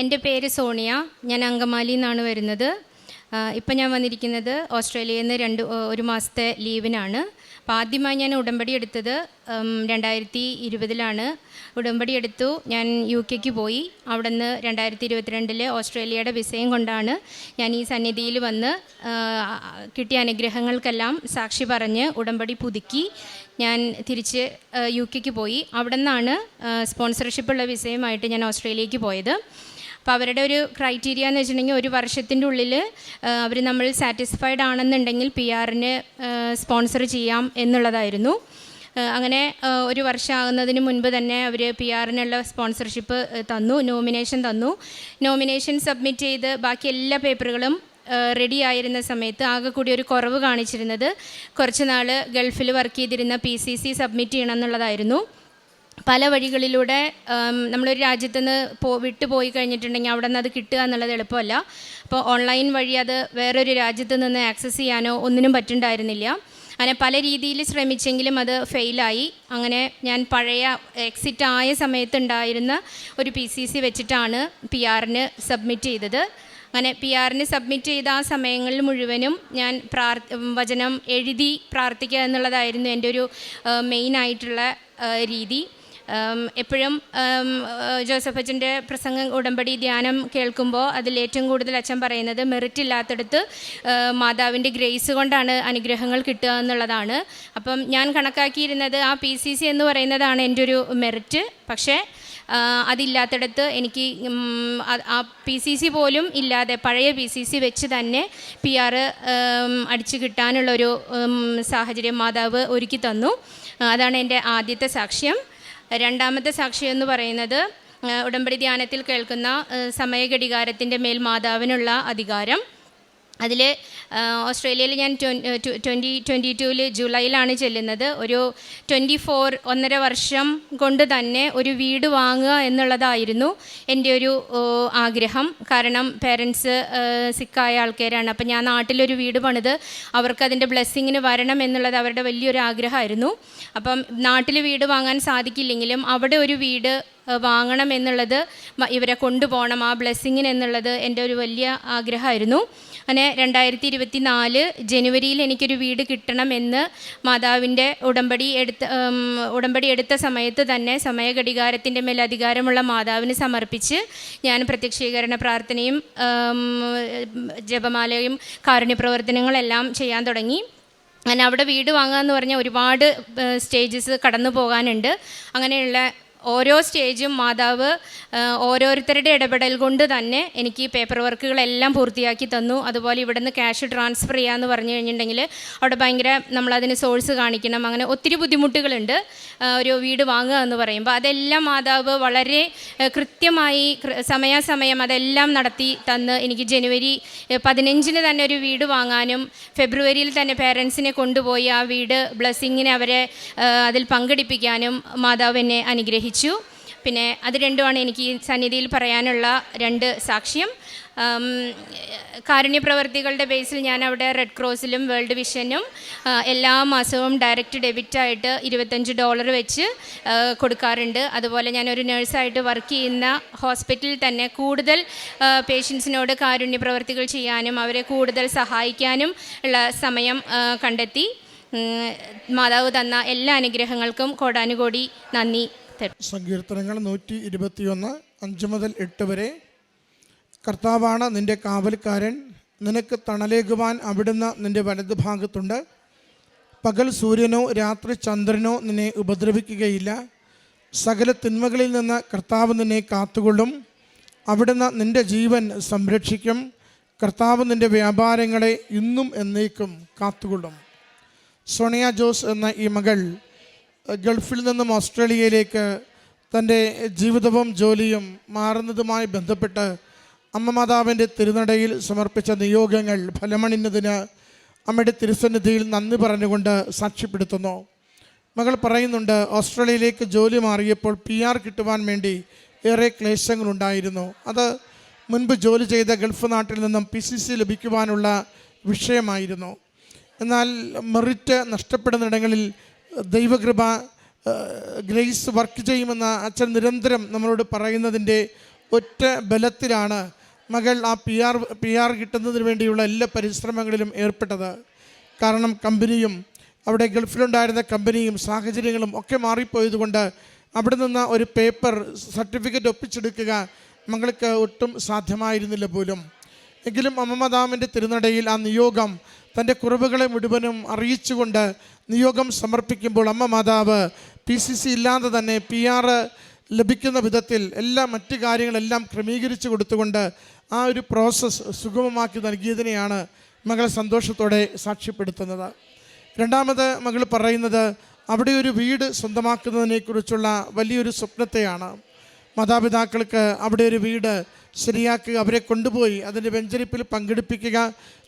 എന്റെ പേര് സോണിയ. ഞാൻ അങ്കമാലി നിന്നാണ് വരുന്നത്. ഇപ്പം ഞാൻ വന്നിരിക്കുന്നത് ഓസ്ട്രേലിയയിൽ നിന്ന് രണ്ട് ഒരു മാസത്തെ ലീവിനാണ്. അപ്പോൾ ആദ്യമായി ഞാൻ ഉടമ്പടി എടുത്തത് രണ്ടായിരത്തി ഇരുപതിലാണ് ഉടമ്പടി എടുത്തു ഞാൻ യു കെക്ക് പോയി. അവിടെ നിന്ന് രണ്ടായിരത്തി ഇരുപത്തിരണ്ടിലെ ഓസ്ട്രേലിയയുടെ വിസയും കൊണ്ടാണ് ഞാൻ ഈ സന്നിധിയിൽ വന്ന് കിട്ടിയ അനുഗ്രഹങ്ങൾക്കെല്ലാം സാക്ഷി പറഞ്ഞ് ഉടമ്പടി പുതുക്കി ഞാൻ തിരിച്ച് യു കെക്ക് പോയി. അവിടെ നിന്നാണ് സ്പോൺസർഷിപ്പുള്ള വിസയുമായിട്ട് ഞാൻ ഓസ്ട്രേലിയക്ക് പോയത്. അപ്പോൾ അവരുടെ ഒരു ക്രൈറ്റീരിയ എന്ന് വെച്ചിട്ടുണ്ടെങ്കിൽ ഒരു വർഷത്തിന്റെ ഉള്ളിൽ അവർ നമ്മൾ സാറ്റിസ്ഫൈഡ് ആണെന്നുണ്ടെങ്കിൽ പി ആറിന് സ്പോൺസർ ചെയ്യാം എന്നുള്ളതായിരുന്നു. അങ്ങനെ ഒരു വർഷമാകുന്നതിന് മുൻപ് തന്നെ അവർ പി ആറിനുള്ള സ്പോൺസർഷിപ്പ് തന്നു നോമിനേഷൻ തന്നു. നോമിനേഷൻ സബ്മിറ്റ് ചെയ്ത് ബാക്കി എല്ലാ പേപ്പറുകളും റെഡി ആയിരുന്ന സമയത്ത് ആകെ കൂടി ഒരു കുറവ് കാണിച്ചിരുന്നത് കുറച്ച് നാൾ ഗൾഫിൽ വർക്ക് ചെയ്തിരുന്ന പി സി സി സബ്മിറ്റ് ചെയ്യണം എന്നുള്ളതായിരുന്നു. പല വഴികളിലൂടെ നമ്മളൊരു രാജ്യത്ത് നിന്ന് പോ വിട്ടു പോയി കഴിഞ്ഞിട്ടുണ്ടെങ്കിൽ അവിടെ നിന്ന് അത് കിട്ടുക എന്നുള്ളത് എളുപ്പമല്ല. അപ്പോൾ ഓൺലൈൻ വഴി അത് വേറൊരു രാജ്യത്ത് നിന്ന് ആക്സസ് ചെയ്യാനോ ഒന്നിനും പറ്റുണ്ടായിരുന്നില്ല. അങ്ങനെ പല രീതിയിൽ ശ്രമിച്ചെങ്കിലും അത് ഫെയിലായി അങ്ങനെ ഞാൻ പഴയ എക്സിറ്റ് ആയ സമയത്തുണ്ടായിരുന്ന ഒരു പി സി സി വെച്ചിട്ടാണ് പി ആറിന് സബ്മിറ്റ് ചെയ്തത്. അങ്ങനെ പി ആറിന് സബ്മിറ്റ് ചെയ്ത ആ സമയങ്ങളിൽ മുഴുവനും ഞാൻ പ്രാർ വചനം എഴുതി പ്രാർത്ഥിക്കുക എന്നുള്ളതായിരുന്നു എന്റെ ഒരു മെയിൻ ആയിട്ടുള്ള രീതി. എപ്പോഴും ജോസഫ് അച്ഛന്റെ പ്രസംഗം ഉടമ്പടി ധ്യാനം കേൾക്കുമ്പോൾ അതിൽ ഏറ്റവും കൂടുതൽ അച്ഛൻ പറയുന്നത് മെറിറ്റ് ഇല്ലാത്തടത്ത് മാതാവിന്റെ ഗ്രേസ് കൊണ്ടാണ് അനുഗ്രഹങ്ങൾ കിട്ടുക എന്നുള്ളതാണ്. അപ്പം ഞാൻ കണക്കാക്കിയിരുന്നത് ആ പി സി സി എന്ന് പറയുന്നതാണ് എന്റെ ഒരു മെറിറ്റ് പക്ഷേ അതില്ലാത്തടത്ത് എനിക്ക് ആ- പി സി സി പോലും ഇല്ലാതെ പഴയ പി സി സി വെച്ച് തന്നെ പി ആർ അടിച്ചു കിട്ടാനുള്ളൊരു സാഹചര്യം മാതാവ് ഒരുക്കി തന്നു. അതാണ് എന്റെ ആദ്യത്തെ സാക്ഷ്യം. രണ്ടാമത്തെ സാക്ഷി എന്ന് പറയുന്നത് ഉടമ്പടി ധ്യാനത്തിൽ കേൾക്കുന്ന സമയഘടികാരത്തിന്റെ മേൽ മാതാവിനുള്ള അധികാരം. അതിൽ ഓസ്ട്രേലിയയിൽ ഞാൻ ട്വന്റി ട്വന്റി ടൂവിൽ ജൂലൈയിലാണ് ചെല്ലുന്നത്. ഒരു ട്വന്റി ഫോർ ഒന്നര വർഷം കൊണ്ട് തന്നെ ഒരു വീട് വാങ്ങുക എന്നുള്ളതായിരുന്നു എന്റെ ഒരു ആഗ്രഹം. കാരണം പേരൻസ് സിക്കായ ആൾക്കാരാണ്. അപ്പം ഞാൻ നാട്ടിലൊരു വീട് പണിത് അവർക്ക് അതിന്റെ ബ്ലെസ്സിങ്ങിന് വരണം എന്നുള്ളത് അവരുടെ വലിയൊരു ആഗ്രഹമായിരുന്നു. അപ്പം നാട്ടിൽ വീട് വാങ്ങാൻ സാധിക്കില്ലെങ്കിലും അവിടെ ഒരു വീട് വാങ്ങണം എന്നുള്ളത് ഇവരെ കൊണ്ടുപോകണം ആ ബ്ലെസ്സിങ്ങിന് എന്നുള്ളത് എന്റെ ഒരു വലിയ ആഗ്രഹമായിരുന്നു. അങ്ങനെ രണ്ടായിരത്തി ഇരുപത്തി നാല് ജനുവരിയിൽ എനിക്കൊരു വീട് കിട്ടണം എന്ന് മാതാവിന്റെ ഉടമ്പടി എടുത്ത ഉടമ്പടി എടുത്ത സമയത്ത് തന്നെ സമയഘടികാരത്തിന്റെ മേൽ അധികാരമുള്ള മാതാവിന് സമർപ്പിച്ച് ഞാൻ പ്രത്യക്ഷീകരണ പ്രാർത്ഥനയും ജപമാലയും കാരുണ്യ പ്രവർത്തനങ്ങളെല്ലാം ചെയ്യാൻ തുടങ്ങി. അങ്ങനെ അവിടെ വീട് വാങ്ങുക എന്ന് പറഞ്ഞാൽ ഒരുപാട് സ്റ്റേജസ് കടന്നു പോകാനുണ്ട്. അങ്ങനെയുള്ള ഓരോ സ്റ്റേജും മാതാവ് ഓരോരുത്തരുടെ ഇടപെടൽ കൊണ്ട് തന്നെ എനിക്ക് പേപ്പർ വർക്കുകളെല്ലാം പൂർത്തിയാക്കി തന്നു. അതുപോലെ ഇവിടെ നിന്ന് ക്യാഷ് ട്രാൻസ്ഫർ ചെയ്യാമെന്ന് പറഞ്ഞു കഴിഞ്ഞിട്ടുണ്ടെങ്കിൽ അവിടെ ഭയങ്കര നമ്മളതിന് സോഴ്സ് കാണിക്കണം. അങ്ങനെ ഒത്തിരി ബുദ്ധിമുട്ടുകളുണ്ട്. ഒരു വീട് വാങ്ങുക എന്ന് പറയുമ്പോൾ അതെല്ലാം മാതാവ് വളരെ കൃത്യമായി സമയാസമയം അതെല്ലാം നടത്തി തന്ന് എനിക്ക് ജനുവരി പതിനഞ്ചിന് തന്നെ ഒരു വീട് വാങ്ങാനും ഫെബ്രുവരിയിൽ തന്നെ പേരൻസിനെ കൊണ്ടുപോയി ആ വീട് ബ്ലെസ്സിങ്ങിനെ അവരെ അതിൽ പങ്കെടുപ്പിക്കാനും മാതാവ് എന്നെ അനുഗ്രഹിച്ചു. പിന്നെ അത് രണ്ടുമാണ് എനിക്ക് ഈ സന്നിധിയിൽ പറയാനുള്ള രണ്ട് സാക്ഷ്യം. കാരുണ്യപ്രവർത്തികളുടെ കാരുണ്യ പ്രവർത്തികളുടെ ബേസിൽ ഞാൻ അവിടെ റെഡ് ക്രോസിലും വേൾഡ് വിഷനും എല്ലാ മാസവും ഡയറക്റ്റ് ഡെബിറ്റായിട്ട് ഇരുപത്തഞ്ച് ഡോളർ വെച്ച് കൊടുക്കാറുണ്ട്. അതുപോലെ ഞാനൊരു നേഴ്സായിട്ട് വർക്ക് ചെയ്യുന്ന ഹോസ്പിറ്റലിൽ തന്നെ കൂടുതൽ പേഷ്യൻസിനോട് കാരുണ്യപ്രവർത്തികൾ ചെയ്യാനും അവരെ കൂടുതൽ സഹായിക്കാനും ഉള്ള സമയം കണ്ടെത്തി. മാതാവ് തന്ന എല്ലാ അനുഗ്രഹങ്ങൾക്കും കോടാനുകോടി നന്ദി. സങ്കീർത്തനങ്ങൾ നൂറ്റി ഇരുപത്തിയൊന്ന് അഞ്ച് മുതൽ എട്ട് വരെ. കർത്താവാണ് നിന്റെ കാവൽക്കാരൻ. നിനക്ക് തണലേകുവാൻ അവിടുന്ന് നിന്റെ വലത് ഭാഗത്തുണ്ട്. പകൽ സൂര്യനോ രാത്രി ചന്ദ്രനോ നിന്നെ ഉപദ്രവിക്കുകയില്ല. സകല തിന്മകളിൽ നിന്ന് കർത്താവ് നിന്നെ കാത്തുകൊള്ളും. അവിടുന്ന് നിന്റെ ജീവൻ സംരക്ഷിക്കും. കർത്താവ് നിന്റെ വ്യാപാരങ്ങളെ ഇന്നും എന്നേക്കും കാത്തുകൊള്ളും. സോണിയ ജോസ് എന്ന ഈ മകൾ ഗൾഫിൽ നിന്നും ഓസ്ട്രേലിയയിലേക്ക് തന്റെ ജീവിതവും ജോലിയും മാറുന്നതുമായി ബന്ധപ്പെട്ട് അമ്മ മാതാവിന്റെ തിരുനടയിൽ സമർപ്പിച്ച നിയോഗങ്ങൾ ഫലമണിഞ്ഞതിന് അമ്മയുടെ തിരുസന്നിധിയിൽ നന്ദി പറഞ്ഞുകൊണ്ട് സാക്ഷ്യപ്പെടുത്തുന്നു. മകൾ പറയുന്നുണ്ട് ഓസ്ട്രേലിയയിലേക്ക് ജോലി മാറിയപ്പോൾ പി ആർ കിട്ടുവാൻ വേണ്ടി ഏറെ ക്ലേശങ്ങളുണ്ടായിരുന്നു. അത് മുൻപ് ജോലി ചെയ്ത ഗൾഫ് നാട്ടിൽ നിന്നും പി സി സി ലഭിക്കുവാനുള്ള വിഷയമായിരുന്നു. എന്നാൽ മെറിറ്റ് നഷ്ടപ്പെടുന്നിടങ്ങളിൽ ദൈവകൃപ ഗ്രേസ് വർക്ക് ചെയ്യുമെന്ന് അച്ഛൻ നിരന്തരം നമ്മളോട് പറയുന്നതിന്റെ ഒറ്റ ബലത്തിലാണ് മകൾ ആ പി ആർ പി ആർ കിട്ടുന്നതിന് വേണ്ടിയുള്ള എല്ലാ പരിശ്രമങ്ങളിലും ഏർപ്പെട്ടത്. കാരണം കമ്പനിയും അവിടെ ഗൾഫിലുണ്ടായിരുന്ന കമ്പനിയും സാഹചര്യങ്ങളും ഒക്കെ മാറിപ്പോയതുകൊണ്ട് അവിടെ നിന്ന് ഒരു പേപ്പർ സർട്ടിഫിക്കറ്റ് ഒപ്പിച്ചെടുക്കുക മകൾക്ക് ഒട്ടും സാധ്യമായിരുന്നില്ല പോലും. എങ്കിലും അമ്മമദാമിന്റെ തിരുനടയിൽ ആ നിയോഗം തന്റെ കുറവുകളെ മുഴുവനും അറിയിച്ചുകൊണ്ട് നിയോഗം സമർപ്പിക്കുമ്പോൾ അമ്മ മാതാവ് പി സി സി ഇല്ലാതെ തന്നെ പി ആർ ലഭിക്കുന്ന വിധത്തിൽ എല്ലാ മറ്റു കാര്യങ്ങളെല്ലാം ക്രമീകരിച്ചു കൊടുത്തുകൊണ്ട് ആ ഒരു പ്രോസസ്സ് സുഗമമാക്കി നൽകിയതിനെയാണ് മകൾ സന്തോഷത്തോടെ സാക്ഷ്യപ്പെടുത്തുന്നത്. രണ്ടാമത് മകൾ പറയുന്നത് അവിടെ ഒരു വീട് സ്വന്തമാക്കുന്നതിനെക്കുറിച്ചുള്ള വലിയൊരു സ്വപ്നത്തെയാണ്. മാതാപിതാക്കൾക്ക് അവിടെ ഒരു വീട് ശരിയാക്കുക അവരെ കൊണ്ടുപോയി അതിന്റെ വെഞ്ചരിപ്പിൽ പങ്കെടുപ്പിക്കുക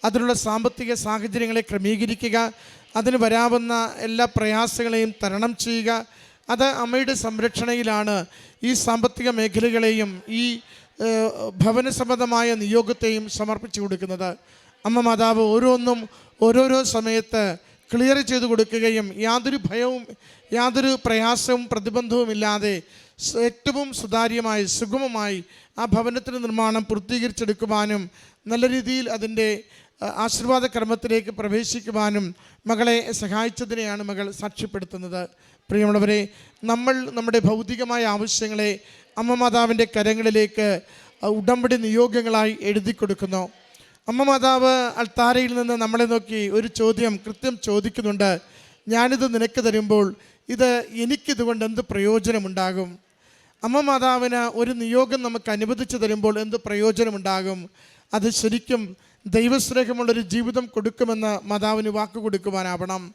അതിനുള്ള സാമ്പത്തിക സാഹചര്യങ്ങളെ ക്രമീകരിക്കുക അതിന് വരാവുന്ന എല്ലാ പ്രയാസങ്ങളെയും തരണം ചെയ്യുക. അത് അമ്മയുടെ സംരക്ഷണയിലാണ് ഈ സാമ്പത്തിക മേഖലകളെയും ഈ ഭവന സംബന്ധമായ നിയോഗത്തെയും സമർപ്പിച്ചു കൊടുക്കുന്നത്. അമ്മ മാതാവ് ഓരോന്നും ഓരോരോ സമയത്ത് ക്ലിയർ ചെയ്ത് കൊടുക്കുകയും യാതൊരു ഭയവും യാതൊരു പ്രയാസവും പ്രതിബന്ധവും ഇല്ലാതെ ഏറ്റവും സുതാര്യമായി സുഗമമായി ആ ഭവനത്തിന്റെ നിർമ്മാണം പൂർത്തീകരിച്ചെടുക്കുവാനും നല്ല രീതിയിൽ അതിന്റെ ആശീർവാദ ക്രമത്തിലേക്ക് പ്രവേശിക്കുവാനും മകളെ സഹായിച്ചതിനെയാണ് മകൾ സാക്ഷ്യപ്പെടുത്തുന്നത്. പ്രിയമുള്ളവരെ നമ്മൾ നമ്മുടെ ഭൗതികമായ ആവശ്യങ്ങളെ അമ്മ മാതാവിന്റെ കരങ്ങളിലേക്ക് ഉടമ്പടി നിയോഗങ്ങളായി എഴുതി കൊടുക്കുന്നു അമ്മ മാതാവ് അൾത്താരയിൽ നിന്ന് നമ്മളെ നോക്കി ഒരു ചോദ്യം കൃത്യം ചോദിക്കുന്നുണ്ട്. ഞാനിത് നിനക്ക് തരുമ്പോൾ ഇത് എനിക്കിതുകൊണ്ട് എന്ത് പ്രയോജനമുണ്ടാകും? അമ്മ മാതാവിന് ഒരു നിയോഗം നമുക്ക് അനുവദിച്ചു തരുമ്പോൾ എന്ത് പ്രയോജനമുണ്ടാകും? അത് ശരിക്കും ദൈവസ്നേഹമുള്ളൊരു ജീവിതം കൊടുക്കുമെന്ന് മാതാവിന് വാക്ക് കൊടുക്കുവാനാവണം.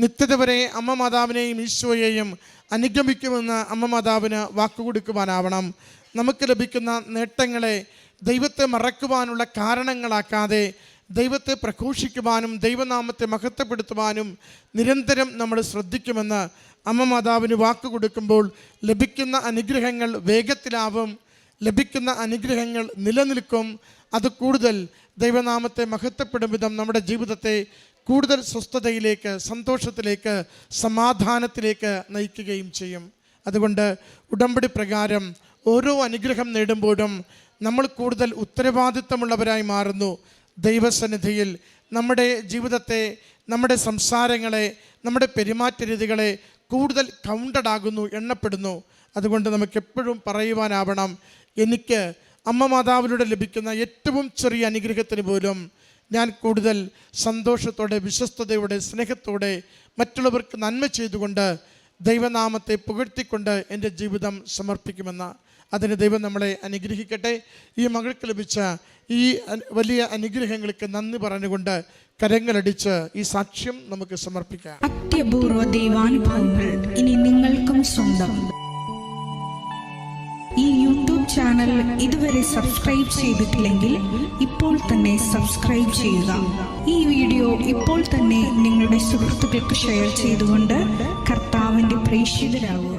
നിത്യത വരെ അമ്മ മാതാവിനെയും ഈശോയെയും അനുഗമിക്കുമെന്ന് അമ്മ മാതാവിന് വാക്ക് കൊടുക്കുവാനാവണം. നമുക്ക് ലഭിക്കുന്ന നേട്ടങ്ങളെ ദൈവത്തെ മറക്കുവാനുള്ള കാരണങ്ങളാക്കാതെ ദൈവത്തെ പ്രഘോഷിക്കുവാനും ദൈവനാമത്തെ മഹത്വപ്പെടുത്തുവാനും നിരന്തരം നമ്മൾ ശ്രദ്ധിക്കുമെന്ന് അമ്മ മാതാവിന് വാക്ക് കൊടുക്കുമ്പോൾ ലഭിക്കുന്ന അനുഗ്രഹങ്ങൾ വേഗത്തിലാവും ലഭിക്കുന്ന അനുഗ്രഹങ്ങൾ നിലനിൽക്കും. അത് കൂടുതൽ ദൈവനാമത്തെ മഹത്വപ്പെടും വിധം നമ്മുടെ ജീവിതത്തെ കൂടുതൽ സ്വസ്ഥതയിലേക്ക് സന്തോഷത്തിലേക്ക് സമാധാനത്തിലേക്ക് നയിക്കുകയും ചെയ്യും. അതുകൊണ്ട് ഉടമ്പടി പ്രകാരം ഓരോ അനുഗ്രഹം നേടുമ്പോഴും നമ്മൾ കൂടുതൽ ഉത്തരവാദിത്തമുള്ളവരായി മാറുന്നു. ദൈവസന്നിധിയിൽ നമ്മുടെ ജീവിതത്തെ നമ്മുടെ സംസാരങ്ങളെ നമ്മുടെ പെരുമാറ്റ രീതികളെ കൂടുതൽ കൗണ്ടഡ് ആകുന്നു എണ്ണപ്പെടുന്നു. അതുകൊണ്ട് നമുക്ക് എപ്പോഴും പറയുവാനാവണം എനിക്ക് അമ്മ മാതാവിലൂടെ ലഭിക്കുന്ന ഏറ്റവും ചെറിയ അനുഗ്രഹത്തിന് പോലും ഞാൻ കൂടുതൽ സന്തോഷത്തോടെ വിശ്വസ്തയോടെ സ്നേഹത്തോടെ മറ്റുള്ളവർക്ക് നന്മ ചെയ്തുകൊണ്ട് ദൈവനാമത്തെ പുകഴ്ത്തിക്കൊണ്ട് എന്റെ ജീവിതം സമർപ്പിക്കുമെന്ന് അതിന് ദൈവം നമ്മളെ അനുഗ്രഹിക്കട്ടെ. ഈ മകൾക്ക് ലഭിച്ച ഈ വലിയ അനുഗ്രഹങ്ങൾക്ക് നന്ദി പറഞ്ഞുകൊണ്ട് കരങ്ങളടിച്ച് ഈ സാക്ഷ്യം നമുക്ക് സമർപ്പിക്കാം. അത്യപൂർവ ദൈവാനുഭവങ്ങൾ ഇനി നിങ്ങൾക്കും സ്വന്തം. ഈ യൂട്യൂബ് ചാനൽ ഇതുവരെ സബ്സ്ക്രൈബ് ചെയ്തിട്ടില്ലെങ്കിൽ ഇപ്പോൾ തന്നെ സബ്സ്ക്രൈബ് ചെയ്യുക. ഈ വീഡിയോ ഇപ്പോൾ തന്നെ നിങ്ങളുടെ സുഹൃത്തുക്കൾക്ക് ഷെയർ ചെയ്തുകൊണ്ട് പ്രേക്ഷിതരാകുക